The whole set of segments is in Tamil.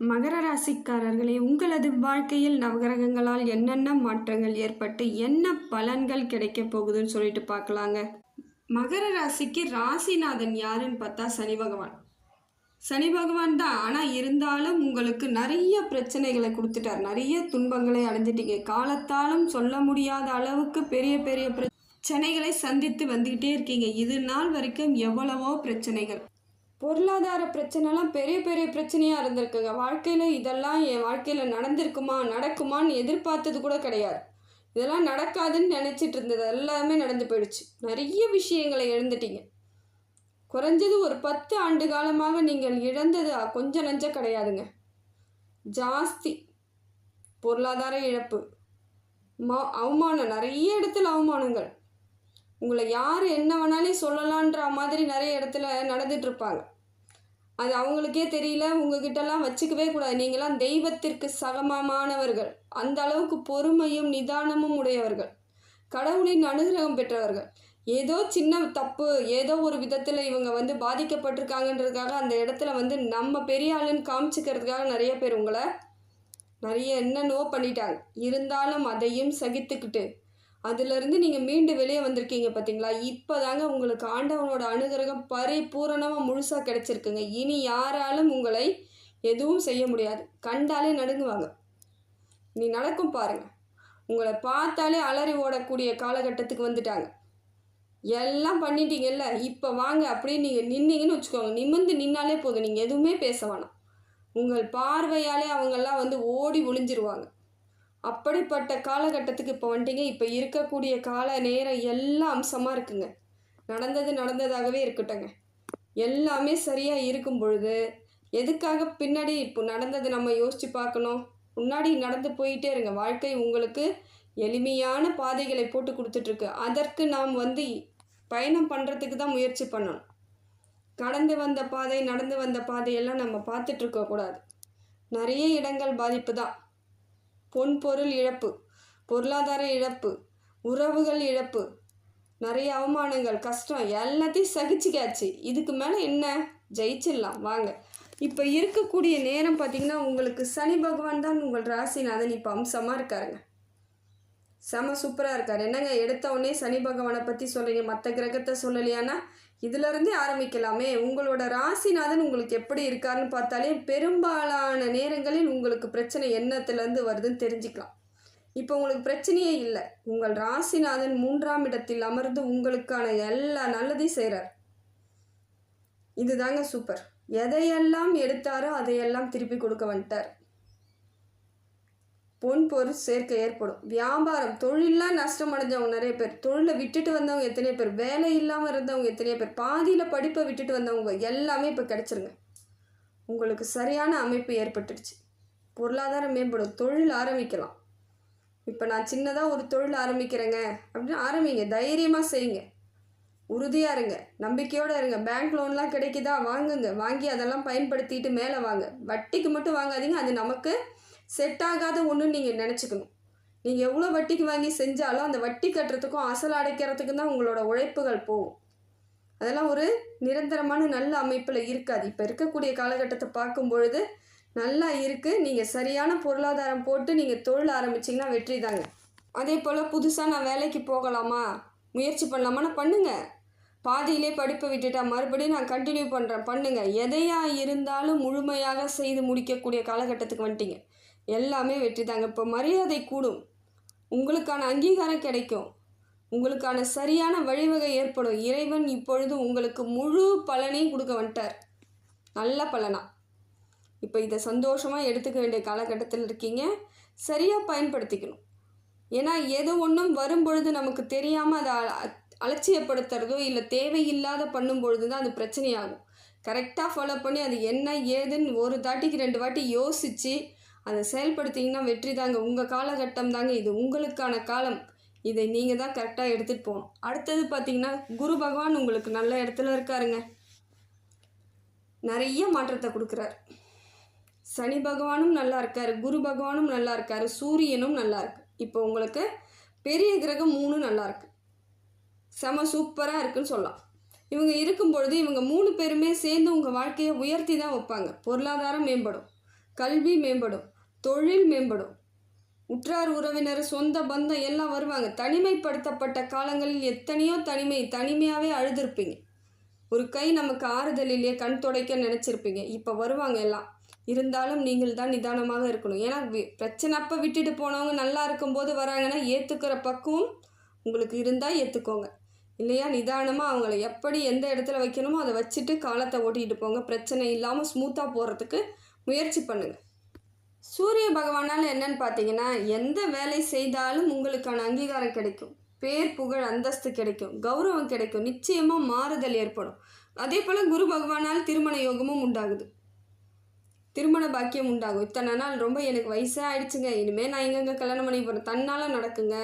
மகர ராசிக்காரர்களே உங்களது வாழ்க்கையில் நவகிரகங்களால் என்னென்ன மாற்றங்கள் ஏற்பட்டு என்ன பலன்கள் கிடைக்க போகுதுன்னு சொல்லிட்டு பார்க்கலாங்க. மகர ராசிக்கு ராசிநாதன் யாருன்னு பார்த்தா சனி பகவான். சனி பகவான் தான். ஆனால் இருந்தாலும் உங்களுக்கு நிறைய பிரச்சனைகளை கொடுத்துட்டார். நிறைய துன்பங்களை அடைஞ்சிட்டீங்க. காலத்தாலும் சொல்ல முடியாத அளவுக்கு பெரிய பெரிய பிரச்சனைகளை சந்தித்து வந்துக்கிட்டே இருக்கீங்க. இது நாள் வரைக்கும் எவ்வளவோ பிரச்சனைகள். பொருளாதார பிரச்சனைலாம் பெரிய பெரிய பிரச்சனையாக இருந்திருக்குங்க. வாழ்க்கையில் இதெல்லாம் என் வாழ்க்கையில் நடந்திருக்குமா நடக்குமான்னு எதிர்பார்த்தது கூட கிடையாது. இதெல்லாம் நடக்காதுன்னு நினச்சிட்டு இருந்தது. எல்லாமே நடந்து போயிடுச்சு. நிறைய விஷயங்களை இழந்துட்டீங்க. குறைஞ்சது ஒரு பத்து ஆண்டு காலமாக நீங்கள் இழந்தது கொஞ்சம் நஞ்சம் கிடையாதுங்க. ஜாஸ்தி. பொருளாதார இழப்பு. மா அவமானம். நிறைய இடத்துல அவமானங்கள். உங்களை யார் என்ன வேணாலும் சொல்லலான்ற மாதிரி நிறைய இடத்துல நடந்துட்டுருப்பாங்க. அது அவங்களுக்கே தெரியல உங்ககிட்டலாம் வச்சுக்கவே கூடாது. நீங்களாம் தெய்வத்திற்கு சகமமானவர்கள் அந்த அளவுக்கு பொறுமையும் நிதானமும் உடையவர்கள். கடவுளின் அனுகிரகம் பெற்றவர்கள். ஏதோ சின்ன தப்பு ஏதோ ஒரு விதத்தில் இவங்க வந்து பாதிக்கப்பட்டிருக்காங்கன்றதுக்காக அந்த இடத்துல வந்து நம்ம பெரிய ஆளுன்னு காமிச்சிக்கிறதுக்காக நிறைய பேர் உங்களை நிறைய என்னென்னவோ பண்ணிட்டாங்க. இருந்தாலும் அதையும் சகித்துக்கிட்டு அதிலிருந்து நீங்கள் மீண்டு வெளியே வந்திருக்கீங்க பார்த்தீங்களா இப்போ தாங்க உங்களுக்கு ஆண்டவனோட அனுகிரகம் பரிபூரணமாக முழுசாக கிடச்சிருக்குங்க. இனி யாராலும் உங்களை எதுவும் செய்ய முடியாது. கண்டாலே நடுங்குவாங்க. நீ நடக்கும் பாருங்க. உங்களை பார்த்தாலே அலறி ஓடக்கூடிய காலகட்டத்துக்கு வந்துட்டாங்க. எல்லாம் பண்ணிட்டீங்கல்ல? இப்போ வாங்க அப்படியே நீங்கள் நின்னீங்கன்னு வச்சுக்கோங்க. நிமிர்ந்து நின்னாலே போதும். நீங்கள் எதுவுமே பேச வேணாம். உங்கள் பார்வையாலே அவங்கெல்லாம் வந்து ஓடி ஒளிஞ்சிருவாங்க. அப்படிப்பட்ட காலகட்டத்துக்கு இப்போ வந்துட்டீங்க. இப்போ இருக்கக்கூடிய கால நேரம் எல்லாம் அம்சமாக இருக்குங்க. நடந்தது நடந்ததாகவே இருக்கட்டுங்க எல்லாமே சரியாக இருக்கும் பொழுது எதுக்காக பின்னாடி இப்போ நடந்தது நம்ம யோசித்து பார்க்கணும். முன்னாடி நடந்து போயிட்டே இருங்க. வாழ்க்கை உங்களுக்கு எளிமையான பாதைகளை போட்டு கொடுத்துட்ருக்கு. அதற்கு நாம் வந்து பயணம் பண்ணுறதுக்கு தான் முயற்சி பண்ணணும். கடந்து வந்த பாதை நடந்து வந்த பாதையெல்லாம் நம்ம பார்த்துட்ருக்கக்கூடாது நிறைய இடங்கள் பாதிப்பு தான். பொன் பொருள் இழப்பு பொருளாதார இழப்பு உறவுகள் இழப்பு நிறைய அவமானங்கள் கஷ்டம் எல்லாத்தையும் சகிச்சுக்காச்சு இதுக்கு மேலே என்ன? ஜெயிச்சிடலாம். வாங்க. இப்போ இருக்கக்கூடிய நேரம் பார்த்திங்கன்னா உங்களுக்கு சனி பகவான் தான் உங்கள் ராசிநாதன் இப்போ அம்சமாக இருக்காருங்க. செம சூப்பராக இருக்கார். என்னங்க எடுத்த உடனே சனி பகவானை பற்றி சொல்கிறீங்க மற்ற கிரகத்தை சொல்லலையானா இதிலிருந்தே ஆரம்பிக்கலாமே. உங்களோட ராசிநாதன் உங்களுக்கு எப்படி இருக்காருன்னு பார்த்தாலே பெரும்பாலான நேரங்களில் உங்களுக்கு பிரச்சனை என்னத்துலேருந்து வருதுன்னு தெரிஞ்சுக்கலாம். இப்போ உங்களுக்கு பிரச்சனையே இல்லை. உங்கள் ராசிநாதன் மூன்றாம் இடத்தில் அமர்ந்து உங்களுக்கான எல்லா நல்லதையும் செய்கிறார் இதுதாங்க சூப்பர் எதையெல்லாம் எடுத்தாரோ அதையெல்லாம் திருப்பி கொடுக்க வந்துட்டார். பொன் பொருள் சேர்க்கை ஏற்படும். வியாபாரம் தொழிலெலாம் நஷ்டம் அடைஞ்சவங்க நிறைய பேர் தொழிலை விட்டுட்டு வந்தவங்க எத்தனையோ பேர் வேலை இல்லாமல் இருந்தவங்க எத்தனையோ பேர் பாதியில் படிப்பை விட்டுட்டு வந்தவங்க எல்லாமே இப்போ கிடச்சிருங்க. உங்களுக்கு சரியான அமைப்பு ஏற்பட்டுடுச்சு. பொருளாதாரம் மேம்படும். தொழில் ஆரம்பிக்கலாம். இப்போ நான் சின்னதாக ஒரு தொழில் ஆரம்பிக்கிறேங்க. அப்படின்னு ஆரம்பிங்க. தைரியமாக செய்யுங்க. உறுதியாக இருங்க. நம்பிக்கையோடு இருங்க. பேங்க் லோன்லாம் கிடைக்குதா? வாங்குங்க. வாங்கி அதெல்லாம் பயன்படுத்திட்டு மேலே வாங்க. வட்டிக்கு மட்டும் வாங்காதீங்க. அது நமக்கு செட் ஆகாத ஒன்று நீங்கள் நினச்சிக்கணும். நீங்கள் எவ்வளோ வட்டிக்கு வாங்கி செஞ்சாலும் அந்த வட்டி கட்டுறதுக்கும் அசல் அடைக்கிறதுக்கும் தான் உங்களோட உழைப்புகள் போகும். அதெல்லாம் ஒரு நிரந்தரமான நல்ல அமைப்பில் இருக்காது. இப்போ இருக்கக்கூடிய காலகட்டத்தை பார்க்கும் பொழுது நல்லா இருக்குது நீங்கள் சரியான பொருளாதாரம் போட்டு நீங்கள் தொழில் ஆரம்பிச்சிங்கன்னா வெற்றி தாங்க. அதே போல் புதுசாக நான் வேலைக்கு போகலாமா? முயற்சி பண்ணலாமான்னு பண்ணுங்கள் பாதியிலே படிப்பை விட்டுட்டா மறுபடியும் நான் கண்டினியூ பண்ணுறேன் பண்ணுங்கள் எதையாக இருந்தாலும் முழுமையாக செய்து முடிக்கக்கூடிய காலகட்டத்துக்கு வந்துட்டீங்க. எல்லாமே வெற்றி தாங்க இப்போ மரியாதை கூடும். உங்களுக்கான அங்கீகாரம் கிடைக்கும். உங்களுக்கான சரியான வழிவகை ஏற்படும். இறைவன் இப்பொழுது உங்களுக்கு முழு பலனையும் கொடுக்க வந்துட்டார். நல்ல பலனா? இப்போ இதை சந்தோஷமாக எடுத்துக்க வேண்டிய காலகட்டத்தில் இருக்கீங்க. சரியாக பயன்படுத்திக்கணும். ஏன்னா எது ஒன்றும் வரும்பொழுது நமக்கு தெரியாமல் அதை அலட்சியப்படுத்துறதோ இல்லை தேவையில்லாத பண்ணும் பொழுது தான் அது பிரச்சனையாகும். கரெக்டாக ஃபாலோ பண்ணி அது என்ன ஏதுன்னு ஒரு தாட்டிக்கு ரெண்டு வாட்டி யோசித்து அதை செயல்படுத்திங்கன்னா வெற்றி தாங்க. உங்கள் காலகட்டம் தாங்க இது. உங்களுக்கான காலம். இதை நீங்கள் தான் கரெக்டாக எடுத்துகிட்டு போகணும். அடுத்தது பார்த்தீங்கன்னா குரு பகவான் உங்களுக்கு நல்ல இடத்துல இருக்காருங்க. நிறைய மாற்றத்தை கொடுக்குறாரு. சனி பகவானும் நல்லா இருக்கார். குரு பகவானும் நல்லா இருக்கார். சூரியனும் நல்லா இருக்கு. இப்போ உங்களுக்கு பெரிய கிரகம் மூணு நல்லா இருக்கு. செம சூப்பராக இருக்குன்னு சொல்லலாம். இவங்க இருக்கும் பொழுது இவங்க மூணு பேருமே சேர்ந்து உங்கள் வாழ்க்கையை உயர்த்தி தான் வைப்பாங்க. பொருளாதாரம் மேம்படும். கல்வி மேம்படும். தொழில் மேம்படும். உற்றார் உறவினர் சொந்த பந்தம் எல்லாம் வருவாங்க. தனிமைப்படுத்தப்பட்ட காலங்களில் எத்தனையோ தனிமை தனிமையாகவே அழுதுருப்பீங்க. ஒரு கை நமக்கு ஆறுதல் இல்லையே கண் துடைக்க நினச்சிருப்பீங்க. இப்போ வருவாங்க எல்லாம். இருந்தாலும் நீங்கள் தான் நிதானமாக இருக்கணும். ஏன்னா பிரச்சனை அப்போ விட்டுட்டு போனவங்க நல்லா இருக்கும்போது வராங்கன்னா ஏற்றுக்கிற பக்குவம் உங்களுக்கு இருந்தால் ஏற்றுக்கோங்க இல்லையா? நிதானமாக அவங்கள எப்படி எந்த இடத்துல வைக்கணுமோ அதை வச்சுட்டு காலத்தை ஓட்டிகிட்டு போங்க. பிரச்சனை இல்லாமல் ஸ்மூத்தாக போகிறதுக்கு முயற்சி பண்ணுங்கள் சூரிய பகவானால் என்னன்னு பார்த்தீங்கன்னா எந்த வேலை செய்தாலும் உங்களுக்கான அங்கீகாரம் கிடைக்கும். பேர் புகழ் அந்தஸ்து கிடைக்கும். கௌரவம் கிடைக்கும். நிச்சயமாக மாறுதல் ஏற்படும். அதே போல் குரு பகவானால் திருமண யோகமும் உண்டாகுது. திருமண பாக்கியம் உண்டாகும். இத்தனை நாள் ரொம்ப எனக்கு வயசாக ஆயிடுச்சுங்க. இனிமேல் நான் எங்கெங்க கல்யாணம் பண்ணி போகிறேன் தன்னால் நடக்குங்க.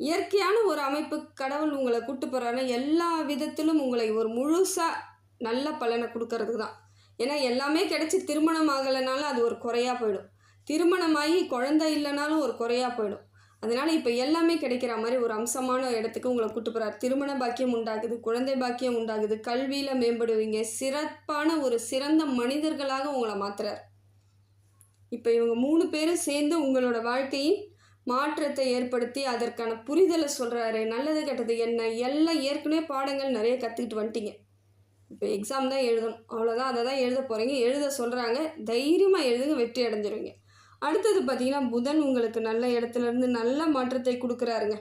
இயற்கையான ஒரு அமைப்பு கடவுள் உங்களை கூட்டு போகிறாருன்னா எல்லா விதத்திலும் உங்களை ஒரு முழுசாக நல்ல பலனை கொடுக்கறதுக்கு தான். ஏன்னா எல்லாமே கிடச்சி திருமணம் ஆகலைனாலும் அது ஒரு குறையாக போயிடும். திருமணமாகி குழந்தை இல்லைனாலும் ஒரு குறையாக போயிடும். அதனால் இப்போ எல்லாமே கிடைக்கிற மாதிரி ஒரு அம்சமான இடத்துக்கு உங்களை கூட்டு போகிறார் திருமண பாக்கியம் உண்டாகுது குழந்தை பாக்கியம் உண்டாகுது கல்வியில் மேம்படுவீங்க சிறப்பான ஒரு சிறந்த மனிதர்களாக உங்களை மாத்துறார். இப்போ இவங்க மூணு பேரும் சேர்ந்து உங்களோட வாழ்க்கையின் மாற்றத்தை ஏற்படுத்தி அதற்கான புரிதலை சொல்கிறாரு நல்லது கெட்டது என்ன? எல்லாம் ஏற்கனவே பாடங்கள் நிறைய கற்றுக்கிட்டு வந்துட்டீங்க. இப்போ எக்ஸாம் தான் எழுதணும். அவ்வளோதான் அதை தான் எழுத போகிறீங்க எழுத சொல்கிறாங்க தைரியமாக எழுதுங்க. வெற்றி அடைஞ்சிருவீங்க. அடுத்தது பார்த்தீங்கன்னா புதன் உங்களுக்கு நல்ல இடத்துலேருந்து நல்ல மாற்றத்தை கொடுக்குறாருங்க.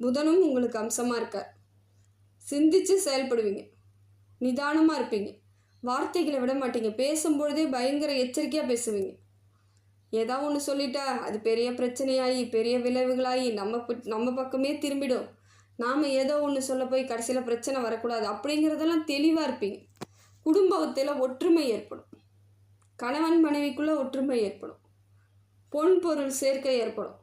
புதனும் உங்களுக்கு அம்சமாக இருக்கார். சிந்திச்சு செயல்படுவீங்க. நிதானமாக இருப்பீங்க. வார்த்தைகளை விட மாட்டீங்க. பேசும்பொழுதே பயங்கர எச்சரிக்கையாக பேசுவீங்க. ஏதோ ஒன்று சொல்லிட்டா அது பெரிய பிரச்சனையாகி பெரிய விளைவுகளாகி நம்ம நம்ம பக்கமே திரும்பிடும். நாம் ஏதோ ஒன்று சொல்ல போய் கடைசியில் பிரச்சனை வரக்கூடாது. அப்படிங்கிறதெல்லாம் தெளிவாக இருப்பீங்க. குடும்பத்தில் ஒற்றுமை ஏற்படும். கணவன் மனைவிக்குள்ளே ஒற்றுமை ஏற்படும். பொன் பொருள் சேர்க்கை ஏற்படும்.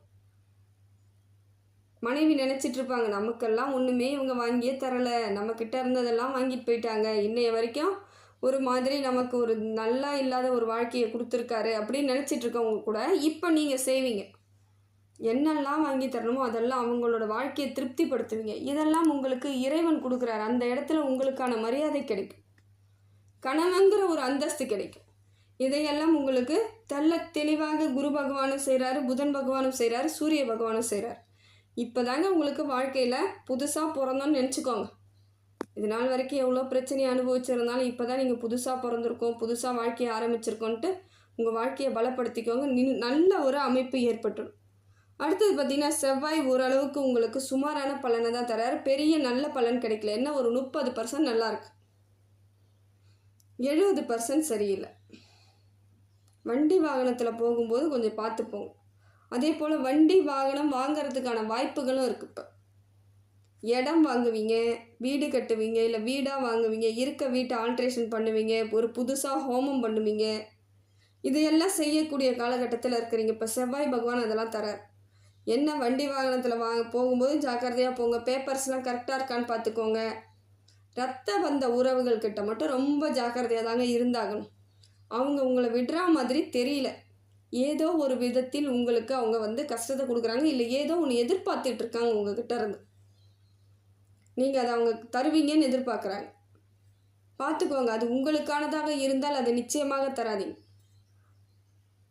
மனைவி நினச்சிட்டு இருப்பாங்க நமக்கெல்லாம் ஒன்றுமே இவங்க வாங்கியே தரலை. நம்மக்கிட்ட இருந்ததெல்லாம் வாங்கிட்டு போயிட்டாங்க. இன்னைய வரைக்கும் ஒரு மாதிரி நமக்கு ஒரு நல்லா இல்லாத ஒரு வாழ்க்கையை கொடுத்துருக்காரு. அப்படின்னு நினச்சிட்டு இருக்கவங்க கூட இப்போ நீங்கள் செய்வீங்க. என்னெல்லாம் வாங்கி தரணுமோ அதெல்லாம் அவங்களோட வாழ்க்கையை திருப்திப்படுத்துவீங்க. இதெல்லாம் உங்களுக்கு இறைவன் கொடுக்குறாரு. அந்த இடத்துல உங்களுக்கான மரியாதை கிடைக்கும். கணவங்கிற ஒரு அந்தஸ்து கிடைக்கும். இதையெல்லாம் உங்களுக்கு தள்ள தெளிவாக குரு பகவானும் செய்கிறாரு புதன் பகவானும் செய்கிறாரு சூரிய பகவானும் செய்கிறார் இப்போ தாங்க உங்களுக்கு வாழ்க்கையில் புதுசாக பிறந்தோன்னு நினச்சிக்கோங்க. இது நாள் வரைக்கும் எவ்வளோ பிரச்சனையை அனுபவிச்சிருந்தாலும் இப்போ தான் நீங்கள் புதுசாக பிறந்திருக்கோம் புதுசாக வாழ்க்கையை ஆரம்பிச்சிருக்கோன்ட்டு உங்கள் வாழ்க்கையை பலப்படுத்திக்கோங்க. நின் நல்ல ஒரு அமைப்பு ஏற்பட்டுடும் அடுத்தது பார்த்தீங்கன்னா செவ்வாய் ஓரளவுக்கு உங்களுக்கு சுமாரான பலனை தான் தராரு. பெரிய நல்ல பலன் கிடைக்கல. என்ன? ஒரு முப்பது பர்சன்ட் நல்லாயிருக்கு எழுபது பர்சன்ட் சரியில்லை. வண்டி வாகனத்தில் போகும்போது கொஞ்சம் பார்த்து அதே போல் வண்டி வாகனம் வாங்கிறதுக்கான வாய்ப்புகளும் இருக்குது இப்போ. இடம் வாங்குவீங்க வீடு கட்டுவீங்க இல்லை வீடாக வாங்குவீங்க இருக்க வீட்டை ஆல்ட்ரேஷன் பண்ணுவீங்க ஒரு புதுசாக ஹோமம் பண்ணுவீங்க. இதையெல்லாம் செய்யக்கூடிய காலகட்டத்தில் இருக்கிறீங்க. இப்போ செவ்வாய் பகவான் அதெல்லாம் தரார். என்ன வண்டி வாகனத்தில் வாங்க போகும்போது ஜாக்கிரதையாக போங்க. பேப்பர்ஸ்லாம் கரெக்டாக இருக்கான்னு பார்த்துக்கோங்க ரத்த பந்த உறவுகள் கிட்ட மட்டும் ரொம்ப ஜாக்கிரதையாக தாங்க இருந்தாகணும். அவங்க உங்களை விடுறா மாதிரி தெரியல. ஏதோ ஒரு விதத்தில் உங்களுக்கு அவங்க வந்து கஷ்டத்தை கொடுக்குறாங்க. இல்லை ஏதோ ஒன்று எதிர்பார்த்துட்டு இருக்காங்க உங்ககிட்ட இருந்து. நீங்கள் அதை அவங்க தருவீங்கன்னு எதிர்பார்க்குறாங்க. பார்த்துக்கோங்க அது உங்களுக்கானதாக இருந்தால் அதை நிச்சயமாக தராதீங்க.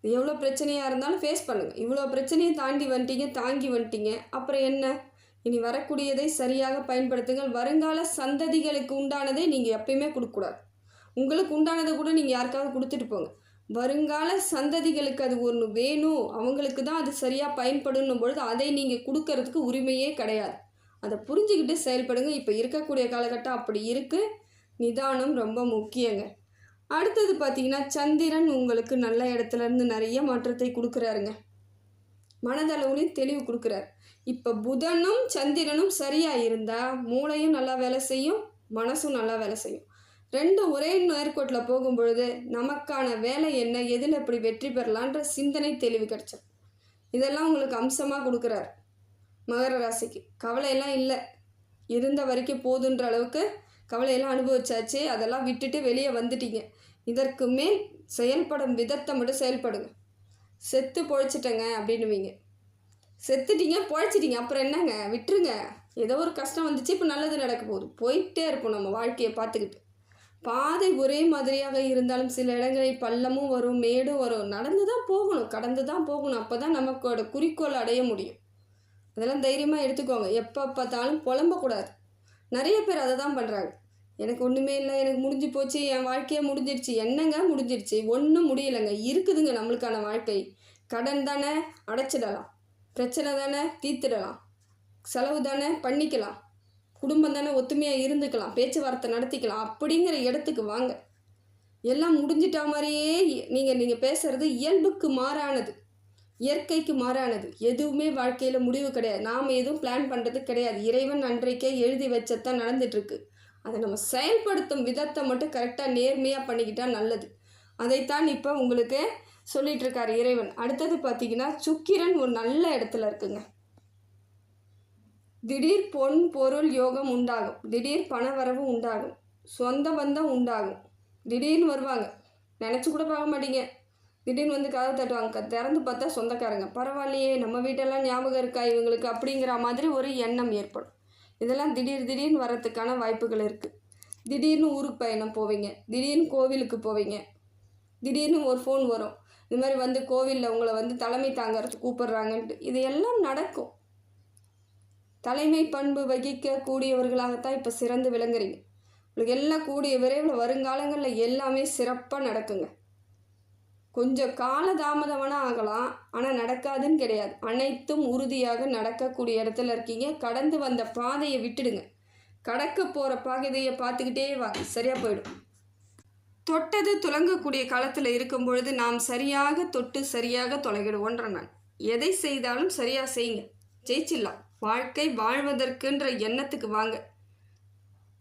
எவ்வளோ பிரச்சனையாக இருந்தாலும் ஃபேஸ் பண்ணுங்கள் இவ்வளோ பிரச்சனையை தாண்டி வந்துட்டீங்க தாங்கி வந்துட்டீங்க. அப்புறம் என்ன? இனி வரக்கூடியதை சரியாக பயன்படுத்துங்கள். வருங்கால சந்ததிகளுக்கு உண்டானதை நீங்கள் எப்பயுமே கொடுக்கக்கூடாது. உங்களுக்கு உண்டானதை கூட நீங்கள் யாருக்காவது கொடுத்துட்டு போங்க. வருங்கால சந்ததிகளுக்கு அது ஒன்று வேணும். அவங்களுக்கு தான் அது சரியாக பயன்படணும் பொழுது அதை நீங்கள் கொடுக்கறதுக்கு உரிமையே கிடையாது. அதை புரிஞ்சுக்கிட்டு செயல்படுங்க. இப்போ இருக்கக்கூடிய காலகட்டம் அப்படி இருக்குது நிதானம் ரொம்ப முக்கியங்க. அடுத்தது பார்த்தீங்கன்னா சந்திரன் உங்களுக்கு நல்ல இடத்துல இருந்து நிறைய மாற்றத்தை கொடுக்குறாருங்க. மனதளவுலையும் தெளிவு கொடுக்குறாரு. இப்போ புதனும் சந்திரனும் சரியாக இருந்தால் மூளையும் நல்லா வேலை செய்யும் மனசும் நல்லா வேலை செய்யும். ரெண்டும் ஒரே நேர்கோட்டில் போகும்பொழுது நமக்கான வேலை என்ன எதில் எப்படி வெற்றி பெறலான்ற சிந்தனை தெளிவு கிடைச்சது இதெல்லாம் உங்களுக்கு அம்சமாக கொடுக்குறாரு. மகர ராசிக்கு. கவலையெல்லாம் இல்லை. இருந்த வரைக்கும் போதுன்ற அளவுக்கு கவலையெல்லாம் அனுபவிச்சாச்சு. அதெல்லாம் விட்டுட்டு வெளியே வந்துட்டீங்க. இதற்கு மேல் செயல்படும் விதத்தை மட்டும் செயல்படுங்க. செத்து பொழைச்சிட்டங்க அப்படின்னுவீங்க. செத்துட்டீங்க பொழைச்சிட்டீங்க. அப்புறம் என்னங்க? விட்டுருங்க. ஏதோ ஒரு கஷ்டம் வந்துச்சு இப்போ நல்லது நடக்க போகுது. போயிட்டே இருப்போம் நம்ம வாழ்க்கையை பார்த்துக்கிட்டு. பாதை ஒரே மாதிரியாக இருந்தாலும் சில இடங்களில் பள்ளமும் வரும் மேடும் வரும். நடந்து தான் போகணும் கடந்து தான் போகணும். அப்போ தான் நமக்கோட குறிக்கோள் அடைய முடியும். அதெல்லாம் தைரியமாக எடுத்துக்கோங்க. எப்போ பார்த்தாலும் புலம்பக்கூடாது. நிறைய பேர் அதை தான் பண்ணுறாங்க எனக்கு ஒன்றுமே இல்லை எனக்கு முடிஞ்சு போச்சு என் வாழ்க்கையே முடிஞ்சிருச்சு என்னங்க முடிஞ்சிருச்சு ஒன்றும் முடியலைங்க. இருக்குதுங்க நம்மளுக்கான வாழ்க்கை. கடன் தானே அடைச்சிடலாம். பிரச்சனை தானே தீர்த்திடலாம். செலவு தானே பண்ணிக்கலாம். குடும்பம் தானே ஒத்துமையாக இருந்துக்கலாம். பேச்சுவார்த்தை நடத்திக்கலாம். அப்படிங்கிற இடத்துக்கு வாங்க. எல்லாம் முடிஞ்சிட்டா மாதிரியே நீங்கள் நீங்கள் பேசுகிறது இயல்புக்கு மாறானது. இயற்கைக்கு மாறானது. எதுவுமே வாழ்க்கையில் முடிவு கிடையாது. நாம் எதுவும் பிளான் பண்ணுறது கிடையாது. இறைவன் அன்றைக்கே எழுதி வச்சதான் நடந்துட்டுருக்கு அதை நம்ம செயல்படுத்தும் விதத்தை மட்டும் கரெக்டாக நேர்மையாக பண்ணிக்கிட்டால் நல்லது. அதைத்தான் இப்போ உங்களுக்கு சொல்லிகிட்ருக்கார் இறைவன். அடுத்தது பார்த்தீங்கன்னா சுக்கிரன் ஒரு நல்ல இடத்துல இருக்குங்க. திடீர் பொன் பொருள் யோகம் உண்டாகும். திடீர் பணவரவு உண்டாகும். சொந்த பந்தம் உண்டாகும். திடீர்னு வருவாங்க. நினச்சி கூட பார்க்க மாட்டீங்க. திடீர்னு வந்து கதவை தட்டுவாங்க. திறந்து பார்த்தா சொந்தக்காரங்க. பரவாயில்லையே நம்ம வீட்டெல்லாம் ஞாபகம் இருக்கா இவங்களுக்கு? அப்படிங்கிற மாதிரி ஒரு எண்ணம் ஏற்படும். இதெல்லாம் திடீர் திடீர்னு வரத்துக்கான வாய்ப்புகள் இருக்குது திடீர்னு ஊருக்கு பயணம் போவீங்க. திடீர்னு கோவிலுக்கு போவீங்க. திடீர்னு ஒரு ஃபோன் வரும். இது மாதிரி வந்து கோவிலில் உங்களை வந்து தலைமை தாங்கறதுக்கு கூப்பிடுறாங்கன்ட்டு இது எல்லாம் நடக்கும். தலைமை பண்பு வகிக்க கூடியவர்களாகத்தான் இப்போ சிறந்து விளங்குறீங்க. உங்களுக்கு எல்லாம் கூடிய விரைவில் வருங்காலங்களில் எல்லாமே சிறப்பாக நடக்குங்க. கொஞ்சம் காலதாமதமான ஆகலாம் ஆனால் நடக்காதுன்னு கிடையாது. அனைத்தும் உறுதியாக நடக்கக்கூடிய இடத்துல இருக்கீங்க. கடந்து வந்த பாதையை விட்டுடுங்க. கடக்க போகிற பாதையை பார்த்துக்கிட்டே வாங்க சரியாக போயிடும். தொட்டது துலங்கக்கூடிய காலத்தில் இருக்கும் பொழுது நாம் சரியாக தொட்டு சரியாக தொலைகிடுவோன்ற நான் எதை செய்தாலும் சரியாக செய்யுங்க. ஜெயிச்சிடலாம். வாழ்க்கை வாழ்வதற்குன்ற எண்ணத்துக்கு வாங்க.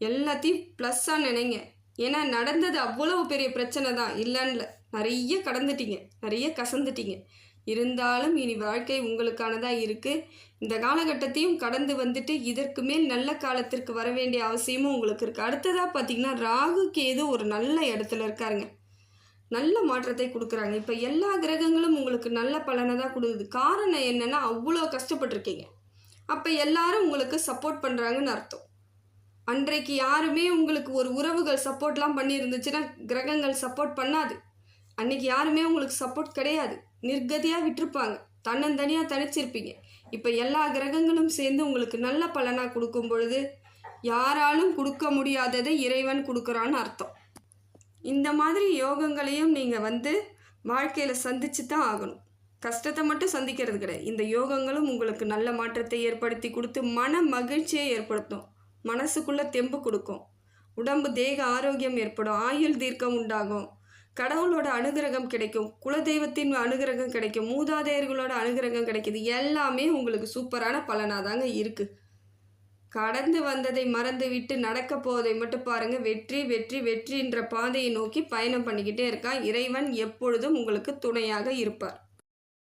எல்லாத்தையும் ப்ளஸ்ஸாக நினைங்க. ஏன்னா நடந்தது அவ்வளவு பெரிய பிரச்சனை தான். இல்லைன்னு நிறைய கடந்துட்டீங்க நிறைய கசந்துட்டீங்க. இருந்தாலும் இனி வாழ்க்கை உங்களுக்கானதாக இருக்குது இந்த காலகட்டத்தையும் கடந்து வந்துட்டு இதற்கு மேல் நல்ல காலத்திற்கு வர வேண்டிய அவசியமும் உங்களுக்கு இருக்குது அடுத்ததாக பார்த்தீங்கன்னா ராகு கேது ஒரு நல்ல இடத்துல இருக்காருங்க. நல்ல மாற்றத்தை கொடுக்குறாங்க. இப்போ எல்லா கிரகங்களும் உங்களுக்கு நல்ல பலனை தான் கொடுக்குது. காரணம் என்னென்னா அவ்வளோ கஷ்டப்பட்டிருக்கீங்க. அப்போ எல்லாரும் உங்களுக்கு சப்போர்ட் பண்ணுறாங்கன்னு அர்த்தம். அன்றைக்கு யாருமே உங்களுக்கு ஒரு உறவுகள் சப்போர்ட்லாம் பண்ணியிருந்துச்சுன்னா கிரகங்கள் சப்போர்ட் பண்ணாது. அன்னைக்கு யாருமே உங்களுக்கு சப்போர்ட் கிடையாது. நிர்கதியாக விட்டிருப்பாங்க. தன்னந்தனியாக தனிச்சிருப்பீங்க. இப்போ எல்லா கிரகங்களும் சேர்ந்து உங்களுக்கு நல்ல பலனாக கொடுக்கும் பொழுது யாராலும் கொடுக்க முடியாததை இறைவன் கொடுக்குறான்னு அர்த்தம். இந்த மாதிரி யோகங்களையும் நீங்கள் வந்து வாழ்க்கையில் சந்திச்சு தான் ஆகணும். கஷ்டத்தை மட்டும் சந்திக்கிறது கிடையாது. இந்த யோகங்களும் உங்களுக்கு நல்ல மாற்றத்தை ஏற்படுத்தி கொடுத்து மன மகிழ்ச்சியை ஏற்படுத்தும். மனசுக்குள்ளே தெம்பு கொடுக்கும். உடம்பு தேக ஆரோக்கியம் ஏற்படும். ஆயுள் தீர்க்கம் உண்டாகும். கடவுளோட அனுகிரகம் கிடைக்கும் குலதெய்வத்தின் அனுகிரகம் கிடைக்கும் மூதாதையர்களோட அனுகிரகம் கிடைக்கிது. எல்லாமே உங்களுக்கு சூப்பரான பலனாக தாங்க இருக்குது கடந்து வந்ததை மறந்து விட்டு நடக்க போவதை மட்டும் பாருங்கள் வெற்றி வெற்றி வெற்றின்ற பாதையை நோக்கி பயணம் பண்ணிக்கிட்டே இருக்கான் இறைவன் எப்பொழுதும் உங்களுக்கு துணையாக இருப்பார்.